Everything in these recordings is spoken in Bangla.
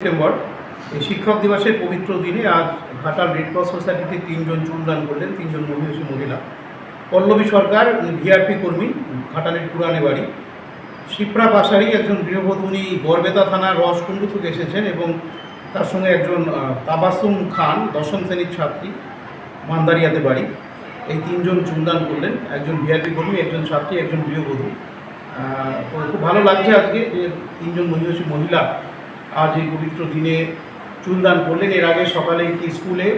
সেপ্টেম্বর শিক্ষক দিবসের পবিত্র দিনে আজ ঘাটাল রেড ক্রস সোসাইটিতে তিনজন চুলদান করলেন, তিনজন মহিষী মহিলা। পল্লবী সরকার ভিআরপি কর্মী, ঘাটালের পুরানে বাড়ি। শিপ্রা পাশারি একজন গৃহবধূ, উনি বরবেতা থানার রসকুণ্ডু থেকে এসেছেন এবং তার সঙ্গে একজন তাবাসুম খান, দশম শ্রেণির ছাত্রী, মান্দারিয়াতে বাড়ি। এই তিনজন চুলদান করলেন, একজন ভিআরপি কর্মী, একজন ছাত্রী, একজন গৃহবধূ। খুব ভালো লাগছে আজকে যে তিনজন মহিষী মহিলা আজ এই পবিত্র দিনে চুলদান করলেন। এর আগে সকালে একটি স্কুলে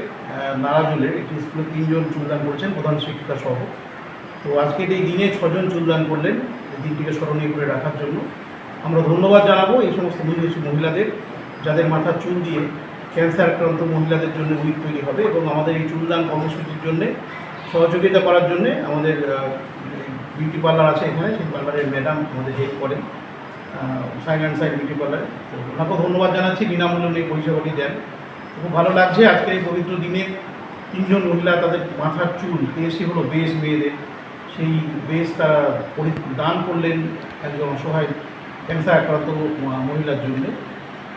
নারাজুলের একটি স্কুলে তিনজন চুলদান করেছেন, প্রধান শিক্ষিকা সহ। তো আজকের এই দিনে ছজন চুলদান করলেন এই দিনটিকে স্মরণীয় করে রাখার জন্য। আমরা ধন্যবাদ জানাব এই সমস্ত মহিলাদের, যাদের মাথার চুল দিয়ে ক্যান্সার আক্রান্ত মহিলাদের জন্য উইক তৈরি হবে এবং আমাদের এই চুলদান কর্মসূচির জন্যে, সহযোগিতা করার জন্যে আমাদের বিউটি পার্লার আছে এখানে, সেই পার্লারের ম্যাডাম আমাদের হেল্প করেন। Sign and sign beauty parlour তো ওনাকেও ধন্যবাদ জানাচ্ছি, বিনামূল্যে উনি পরিষেবাটি দেন। খুব ভালো লাগছে আজকে এই পবিত্র দিনে তিনজন মহিলা তাদের মাথার চুল পেয়েছি হলো বেশ মেয়েদের, সেই বেশ তারা দান করলেন একজন অসহায় ক্যান্সার আক্রান্ত মহিলার জন্য।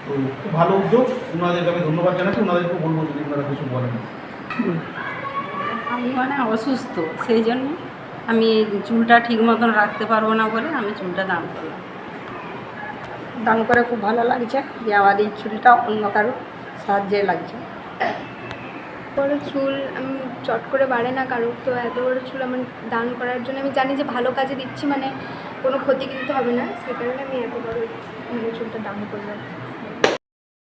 তো খুব ভালো উদ্যোগ, ওনাদেরকে আমি ধন্যবাদ জানাচ্ছি ওনাদেরকে বলব যদি ওনারা কিছু বলেন। আমি মানে অসুস্থ, সেই জন্য আমি চুলটা ঠিক মতন রাখতে পারব না বলে আমি চুলটা দান করলাম। দান করে খুব ভালো লাগছে যে আমার এই চুলটা অন্য কারও সাহায্যে লাগছে। বড় চুল আমি চট করে বাড়ে না কারও তো এত বড় চুল আমার দান করার জন্য আমি জানি যে ভালো কাজে দিচ্ছি মানে কোনো ক্ষতি কিন্তু হবে না। সে কারণে আমি এত বড় মানে চুলটা দান করলাম।